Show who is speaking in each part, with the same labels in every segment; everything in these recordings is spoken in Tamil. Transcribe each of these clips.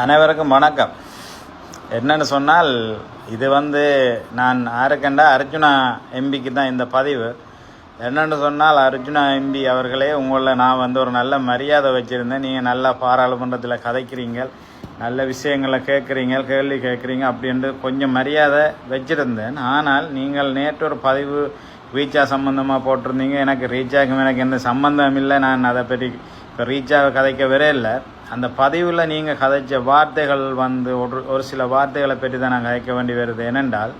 Speaker 1: அனைவருக்கும் வணக்கம். என்னன்னு சொன்னால் இது வந்து நான் யாருக்கண்டா அர்ஜுனா எம்பிக்கு தான் இந்த பதிவு. என்னென்னு சொன்னால் அர்ஜுனா எம்பி அவர்களே உங்களை நான் வந்து ஒரு நல்ல மரியாதை வச்சுருந்தேன். நீங்கள் நல்லா பாராளுமன்றத்தில் கதைக்கிறீங்க நல்ல விஷயங்களை கேட்குறீங்க கேள்வி கேட்குறீங்க அப்படின்ட்டு கொஞ்சம் மரியாதை வச்சுருந்தேன். ஆனால் நீங்கள் நேற்று ஒரு பதிவு ரீச்சா சம்மந்தமாக போட்டிருந்தீங்க. எனக்கு ரீச்சாக்கும் எனக்கு எந்த சம்மந்தம் இல்லை. நான் அதை பற்றி இப்போ ரீச்சாவை கதைக்க வரே இல்லை. அந்த பதிவில் நீங்கள் கதைச்ச வார்த்தைகள் வந்து ஒரு ஒரு சில வார்த்தைகளை பற்றி தான் நான் கதைக்க வேண்டி வருது. ஏனென்றால்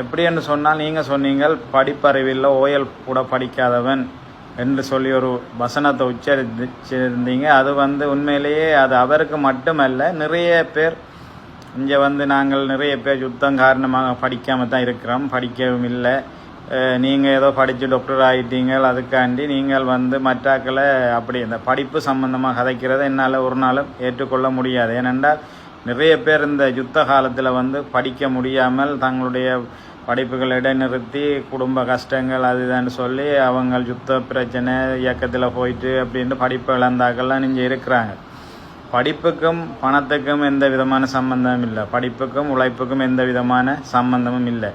Speaker 1: எப்படி எப்படின்னு சொன்னால் நீங்கள் சொன்னீங்கள் படிப்பறிவில் ஓயல் கூட படிக்காதவன் என்று சொல்லி ஒரு வசனத்தை உச்சரிச்சிருந்தீங்க அது வந்து உண்மையிலேயே அது அவருக்கு மட்டுமல்ல நிறைய பேர் இங்கே வந்து நாங்கள் நிறைய பேர் யுத்தம் காரணமாக படிக்காமல் தான் இருக்கிறோம் படிக்கவும் இல்லை. நீங்கள் ஏதோ படித்து டாக்டர் ஆகிட்டீங்க அதுக்காண்டி நீங்கள் வந்து மற்றாக்களை அப்படி இந்த படிப்பு சம்பந்தமாக கதைக்கிறத என்னால் ஒரு நாளும் ஏற்றுக்கொள்ள முடியாது. ஏனென்றால் நிறைய பேர் இந்த யுத்த காலத்தில் வந்து படிக்க முடியாமல் தங்களுடைய படிப்புகள் இடைநிறுத்தி குடும்ப கஷ்டங்கள் அதுதான்னு சொல்லி அவங்க யுத்த பிரச்சனை இயக்கத்தில் போயிட்டு அப்படின்ட்டு படிப்பு இழந்தாக்கள்லாம் நீங்கள் இருக்கிறாங்க. படிப்புக்கும் பணத்துக்கும் எந்த விதமான சம்பந்தமும் இல்லை. படிப்புக்கும் உழைப்புக்கும் எந்த விதமான சம்பந்தமும் இல்லை.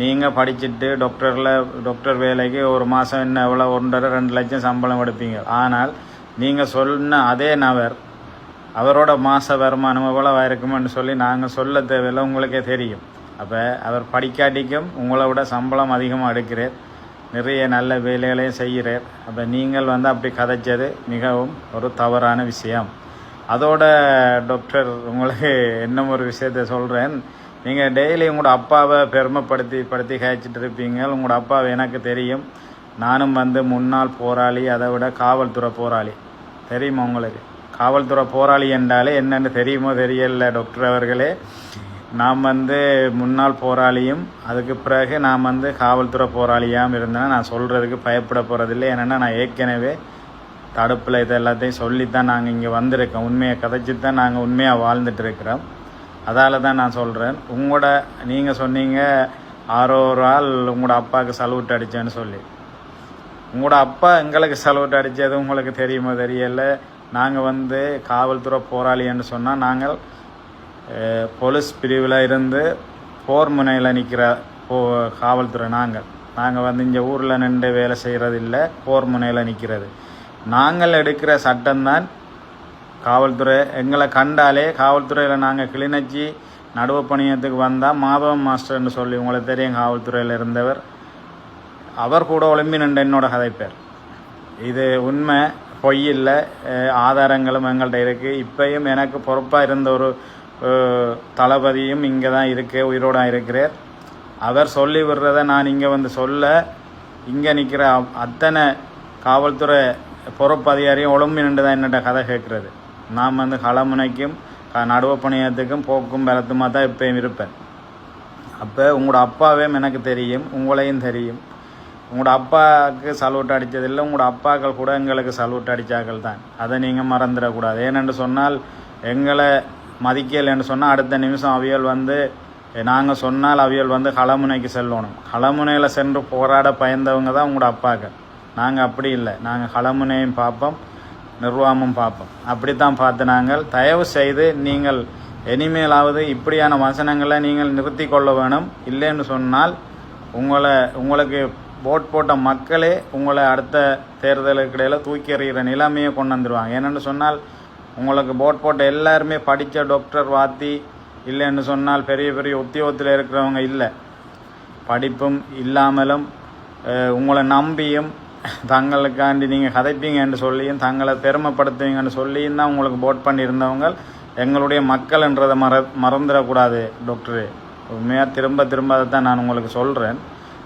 Speaker 1: நீங்கள் படிச்சுட்டு டாக்டரில் டாக்டர் வேலைக்கு ஒரு மாதம் என்ன எவ்வளோ ஒன்றரை ரெண்டு லட்சம் சம்பளம் எடுப்பீங்க. ஆனால் நீங்கள் சொன்ன அதே நபர் அவரோட மாத வருமானம் எவ்வளோ இருக்குமென்னு சொல்லி நாங்கள் சொல்ல தேவையில்லை உங்களுக்கே தெரியும். அப்போ அவர் படிக்காட்டிக்கும் உங்களை விட சம்பளம் அதிகமாக எடுக்கிறார் நிறைய நல்ல வேலைகளையும் செய்கிறார் அப்போ நீங்கள் வந்து அப்படி கதைச்சது மிகவும் ஒரு தவறான விஷயம். அதோட டாக்டர் உங்களுக்கு இன்னும் ஒரு விஷயத்த சொல்கிறேன் நீங்கள் டெய்லி உங்களோட அப்பாவை பெருமைப்படுத்தி படுத்தி காய்ச்சிட்டு இருப்பீங்க. உங்களோட அப்பாவை எனக்கு தெரியும். நானும் வந்து முன்னாள் போராளி அதை விட காவல்துறை போராளி. தெரியுமா உங்களுக்கு? காவல்துறை போராளி என்றாலே என்னன்னு தெரியுமோ தெரியல டாக்டர் அவர்களே. நாம் வந்து முன்னாள் போராளியும் அதுக்கு பிறகு நான் வந்து காவல்துறை போராளியாகவும் இருந்தேன் நான் சொல்கிறதுக்கு பயப்பட போகிறதில்லை ஏன்னா நான் ஏற்கனவே தடுப்பில் இது எல்லாத்தையும் சொல்லித்தான் நாங்கள் இங்கே வந்திருக்கோம். உண்மையை கதைச்சி தான் நாங்கள் உண்மையாக வாழ்ந்துட்டு இருக்கிறோம். அதால தான் நான் சொல்கிறேன் உங்களோட நீங்கள் சொன்னீங்க ஆரோ ஒரு ஆள் உங்களோட அப்பாவுக்கு சல்யூட் அடித்தேன்னு சொல்லி. உங்களோட அப்பா எங்களுக்கு சல்யூட் அடித்தது உங்களுக்கு தெரியுமோ தெரியல. நாங்கள் வந்து காவல்துறை போராளின்னு சொன்னால் நாங்கள் போலீஸ் பிரிவில் இருந்து போர் முனையில் நிற்கிற போ காவல்துறை நாங்கள். நாங்கள் வந்து இங்கே ஊரில் நின்று வேலை செய்கிறது இல்லை போர் முனையில் நிற்கிறது நாங்கள் எடுக்கிற சட்டம்தான் காவல்துறை எங்களை கண்டாலே காவல்துறையில் நாங்கள் கிளிநொச்சி நடுவு பணியத்துக்கு வந்தால் மாதவன் மாஸ்டர்னு சொல்லி உங்களுக்கு தெரியும் காவல்துறையில் இருந்தவர். அவர் கூட ஒளிம்பி நின்ற என்னோட கதைப்பேர். இது உண்மை பொய் இல்லை ஆதாரங்களும் எங்கள்கிட்ட இருக்குது இப்பயும் எனக்கு பொறுப்பாக இருந்த ஒரு தளபதியும் இங்கே தான் இருக்கு உயிரோட இருக்கிறார். அவர் சொல்லி விடுறத நான் இங்கே வந்து சொல்ல இங்கே நிற்கிற அத்தனை காவல்துறை பொறுப்பு அதிகாரியும் ஒழும்பி நின்று தான் என்னட்ட கதை கேட்குறது. நான் வந்து களமுனைக்கும் க- பணியத்துக்கும் போக்கும் பலத்துமாக தான் இப்போயும் இருப்பேன். அப்போ உங்களோட அப்பாவே எனக்கு தெரியும் உங்களையும் தெரியும். உங்களோட அப்பாவுக்கு சல்யூட் அடித்ததில்லை உங்களோட அப்பாக்கள் கூட எங்களுக்கு சல்யூட் அடித்தாக்கள் தான். அதை நீங்கள் மறந்துடக்கூடாது. ஏனென்று சொன்னால் எங்களை மதிக்கலைன்னு சொன்னால் அடுத்த நிமிஷம் அவியல் வந்து நாங்கள் சொன்னால் அவியல் வந்து களமுனைக்கு செல்லணும். களமுனையில் சென்று போராட பயந்தவங்க தான் உங்களோட அப்பாக்கள். நாங்கள் அப்படி இல்லை. நாங்கள் களமுனையும் பார்ப்போம். நிர்வாகமும் பார்ப்போம். அப்படித்தான் பார்த்து நாங்கள் தயவு செய்து நீங்கள் இனிமேலாவது இப்படியான வசனங்களை நீங்கள் நிறுத்தி கொள்ள வேணும். இல்லைன்னு சொன்னால் உங்களை உங்களுக்கு ஓட் போட்ட மக்களே உங்களை அடுத்த தேர்தலுக்கிடையில் தூக்கி எறிகிற நிலைமையை கொண்டு வந்துடுவாங்க ஏன்னு சொன்னால் உங்களுக்கு போட் போட்ட எல்லாருமே படித்த டாக்டர் வாத்தி இல்லைன்னு சொன்னால் பெரிய பெரிய உத்தியோகத்தில் இருக்கிறவங்க இல்லை. படிப்பும் இல்லாமலும் உங்களை நம்பியும் தங்களுக்காண்டி நீங்கள் கதைப்பீங்கன்னு சொல்லியும் தங்களை பெருமைப்படுத்துவீங்கன்னு சொல்லியும் தான் உங்களுக்கு போட் பண்ணியிருந்தவங்க. எங்களுடைய மக்கள்ன்றதை மற மறந்துடக்கூடாது டாக்டரு உண்மையாக திரும்ப திரும்ப அதை தான் நான் உங்களுக்கு சொல்கிறேன்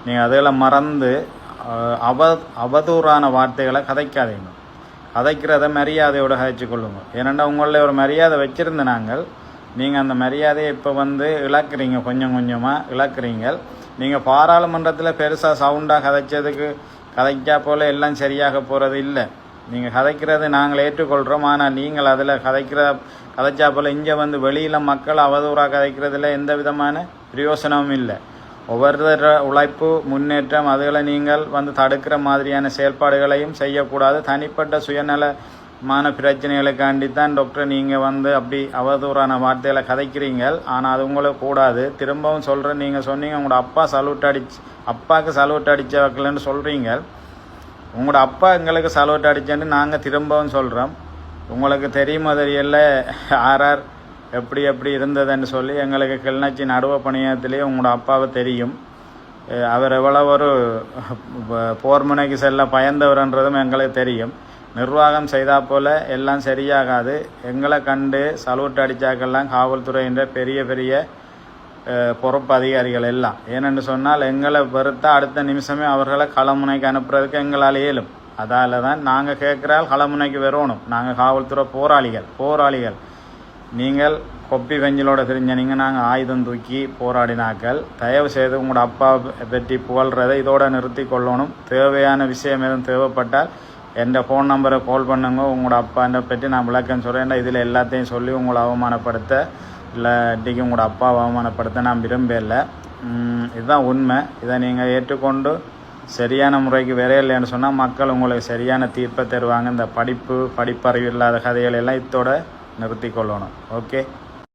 Speaker 1: நீங்கள் அதில் மறந்து அவ அவதூறான வார்த்தைகளை கதைக்காதீங்க. கதைக்கிறத மரியாதையோட கதைச்சு கொள்ளுங்க. ஏனெண்டா உங்களில் ஒரு மரியாதை வச்சுருந்த நாங்கள் நீங்கள் அந்த மரியாதையை இப்போ வந்து இழக்கிறீங்க கொஞ்சம் கொஞ்சமாக இழக்கிறீங்க. நீங்கள் பாராளுமன்றத்தில் பெருசாக சவுண்டாக கதைச்சதுக்கு கதைக்கா போல் எல்லாம் சரியாக போகிறது இல்லை. நீங்கள் கதைக்கிறது நாங்கள் ஏற்றுக்கொள்கிறோம் ஆனால் நீங்கள் அதில் கதைக்கிற கதைச்சா போல் இங்கே வந்து வெளியில் மக்கள் அவதூறாக கதைக்கிறதுல எந்த விதமான பிரயோசனமும் இல்லை. ஒவ்வொருத்தர உழைப்பு முன்னேற்றம் அதுகளை நீங்கள் வந்து தடுக்கிற மாதிரியான செயல்பாடுகளையும் செய்யக்கூடாது. தனிப்பட்ட சுயநல மான பிரச்சனைகளுக்காண்டி தான் டாக்டர் நீங்கள் வந்து அப்படி அவதூறான வார்த்தைகளை கதைக்கிறீங்க ஆனால் அது உங்களுக்கு கூடாது. திரும்பவும் சொல்கிறேன் நீங்கள் சொன்னீங்க உங்களோட அப்பா சல்யூட் அடிச்சு அப்பாவுக்கு சல்யூட் அடிச்ச வைக்கலன்னு சொல்கிறீங்க உங்களோட அப்பா எங்களுக்கு சல்யூட் அடிச்சேன்னு நாங்கள் திரும்பவும் சொல்கிறோம் உங்களுக்கு தெரியுமோ தெரியல ஆர்ஆர் எப்படி எப்படி இருந்ததுன்னு சொல்லி எங்களுக்கு கிளிநொச்சி நடுவ பணியத்திலேயே உங்களோட அப்பாவை தெரியும். அவர் எவ்வளோ ஒரு போர்முனைக்கு செல்ல பயந்தவர்ன்றதும் எங்களுக்கு தெரியும். நிர்வாகம் செய்தா போல எல்லாம் சரியாகாது. எங்களை கண்டு சலூட் அடித்தாக்கெல்லாம் காவல்துறைன்ற பெரிய பெரிய பொறுப்பு அதிகாரிகள் எல்லாம். ஏனென்று சொன்னால் எங்களை வெறுத்தா அடுத்த நிமிஷமே அவர்களை களமுனைக்கு அனுப்புறதுக்கு எங்களால் இயலும். அதால் தான் நாங்கள் கேட்குறால் களமுனைக்கு வரணும் நாங்கள் காவல்துறை போராளிகள் போராளிகள். நீங்கள் கொப்பி வெஞ்சலோட தெரிஞ்ச நீங்கள் நாங்கள் ஆயுதம் தூக்கி போராடினாக்கள். தயவு செய்து உங்களோட அப்பா பற்றி புகழ்றதை இதோட நிறுத்தி கொள்ளணும். தேவையான விஷயம் எதுவும் தேவைப்பட்டால் என் ஃபோன் நம்பரை கால் பண்ணுங்க உங்களோட அப்பான்ற பற்றி நான் விளக்கம் சொல்கிறேன் இதில் எல்லாத்தையும் சொல்லி உங்களை அவமானப்படுத்த இல்லை இன்றைக்கி உங்களோட அப்பாவை அவமானப்படுத்த நான் விரும்பலை இதுதான் உண்மை. இதை நீங்கள் ஏற்றுக்கொண்டு சரியான முறைக்கு விரையில்லைன்னு சொன்னால் மக்கள் உங்களுக்கு சரியான தீர்ப்பை தருவாங்க. இந்த படிப்பு படிப்பறிவு இல்லாத கதைகள் எல்லாம் இத்தோட நிறுத்தி கொள்ளணும். ஓகே